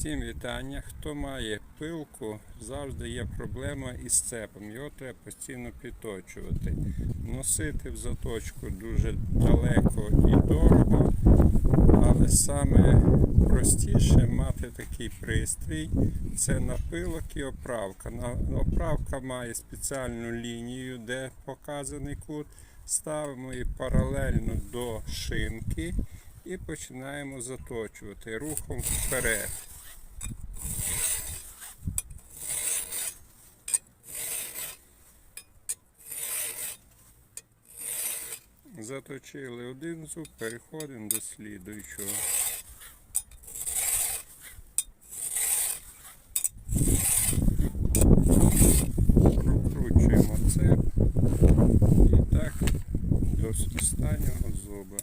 Всім вітання. Хто має пилку, завжди є проблема із цепом. Його треба постійно підточувати. Носити в заточку дуже далеко і дорого, але саме простіше мати такий пристрій. Це напилок і оправка. Оправка має спеціальну лінію, де показаний кут. Ставимо її паралельно до шинки і починаємо заточувати рухом вперед. Заточили один зуб, переходимо до слідуючого. Прокручуємо цеп і так до останнього зуба.